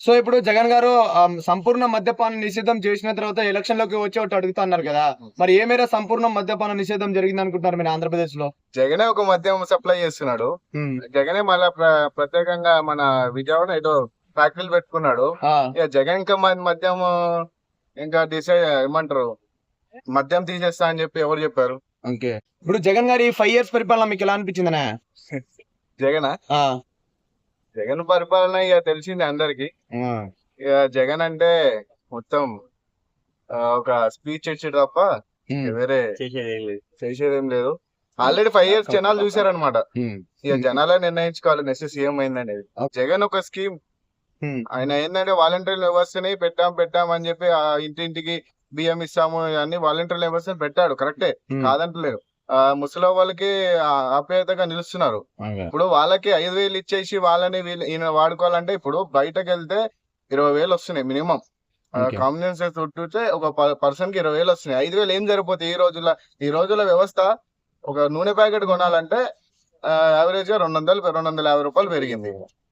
So ఇప్పుడు జగన్ గారు సంపూర్ణ మద్యపాన నిషేధం చేసిన తర్వాత ఎలక్షన్లోకి వచ్చి ఒకటి అడుగుతా అన్నారు కదా మరి ఏ మేర సంపూర్ణ మద్యపాన నిషేధం జరిగింది అనుకుంటున్నారు మీరు ఆంధ్రప్రదేశ్లో జగనే ఒక మద్యం సప్లై చేస్తున్నాడు. జగనే మళ్ళా ప్ర- ప్రత్యేకంగా మన విజయవాడ ఏదో ఫ్యాక్టరీలు పెట్టుకున్నాడు. ఇక జగన్ ఇంకా మద్యం ఇంకా డిసైడ్ ఏమంటారు? మద్యం తీసేస్తా అని చెప్పి ఎవరు చెప్పారు? ఓకే. ఇప్పుడు జగన్ గారి ఫైవ్ ఇయర్స్ పరిపాలన మీకు ఎలా అనిపించిందనే? జగన్? జగన్ పరిపాలన ఇక తెలిసింది అందరికి. ఆ, ఇక జగన్ అంటే మొత్తం ఒక స్పీచ్ ఇచ్చాడు తప్ప వేరే చేసేదేం లేదు. ఆల్రెడీ ఫైవ్ ఇయర్స్ జనాలు చూసారనమాట ఇక జనాలే నిర్ణయించుకోవాలి నెక్స్ట్ సీఎం అయిందనేది. జగన్ ఒక స్కీమ్. ఆయన ఏంటంటే వాలంటీర్ వ్యవస్థని పెట్టాం పెట్టాం అని చెప్పి ఆ ఇంటింటికి బియ్యం ఇస్తాము అన్ని వాలంటీర్ వ్యవస్థని పెట్టాడు. కరెక్టే. ఆ ముసలి వాళ్ళకి ఆప్యాయతగా నిలుస్తున్నారు. ఇప్పుడు వాళ్ళకి ఐదు వేలు ఇచ్చేసి వాళ్ళని వీళ్ళ- ఈయన వాడుకోవాలంటే ఇప్పుడు బయటకు వెళ్తే ఇరవై వేలు వస్తున్నాయి మినిమం. కాంబినేషన్ చుట్టూతే ఒక పర్సన్కి ఇరవై వేలు వస్తున్నాయి ఐదు వేలు ఏం సరిపోతాయి ఈ రోజుల్లో ఈ రోజుల వ్యవస్థ ఒక నూనె ప్యాకెట్ కొనాలంటే యావరేజ్గా రెండు వందలు రెండు వందల యాభై రూపాయలు పెరిగింది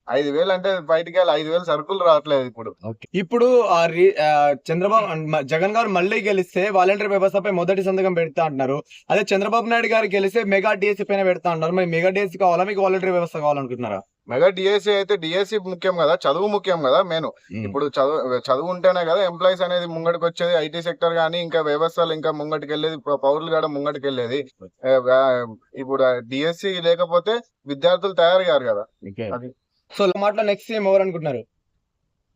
ఐదు వేలు అంటే బయటికి వెళ్ళి ఐదు వేలు సరుకులు రావట్లేదు ఇప్పుడు. ఇప్పుడు చంద్రబాబు జగన్ గారు మళ్ళీ గెలిస్తే వాలంటీర్ వ్యవస్థపై మొదటి సంతకం పెడతా అంటున్నారు. అదే చంద్రబాబు నాయుడు గారు గెలిస్తే మెగా డిఎస్సీ పైన పెడతా అంటున్నారు. మరి మెగా డిఎస్సీ కావాలా? మీకు వాలంటీర్ వ్యవస్థ కావాలనుకుంటున్నారా? మెగా డిఎస్సి అయితే డిఎస్సి ముఖ్యం కదా చదువు ముఖ్యం కదా మెయిన్. ఇప్పుడు చదువు చదువు ఉంటేనే కదా ఎంప్లాయీస్ అనేది ముంగటికి వచ్చేది ఐటీ సెక్టర్ కానీ ఇంకా వ్యవస్థలు ఇంకా ముంగటికి వెళ్ళేది ప- పౌరులు కూడా ముంగటికి వెళ్ళేది ఆ, ఆ, ఇప్పుడు డిఎస్సి లేకపోతే విద్యార్థులు తయారు కారు కదా అది. సో మాటలో నెక్స్ట్ సీఎం ఎవరు అనుకుంటున్నారు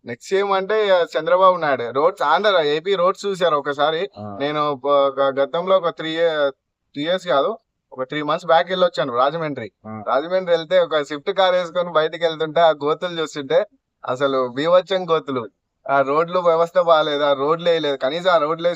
నెక్స్ట్ ఏమంటే ఇక Chandrababu Naidu. Roads Andhra AP roads చూసారు ఒకసారి. నేను గతంలో ఒక త్రీ త్రీ ఇయర్స్ కాదు ఒక త్రీ మంత్స్ బ్యాక్ వెళ్ళి వచ్చాను రాజమండ్రి. రాజమండ్రి వెళ్తే ఒక స్విఫ్ట్ కార్ వేసుకొని బయటికి వెళ్తుంటే ఆ గోతులు చూస్తుంటే అసలు బీవచ్చం గోతులు. ఆ రోడ్లు వ్యవస్థ బాగాలేదు ఆ రోడ్లు వేయలేదు. కనీసం ఆ రోడ్లు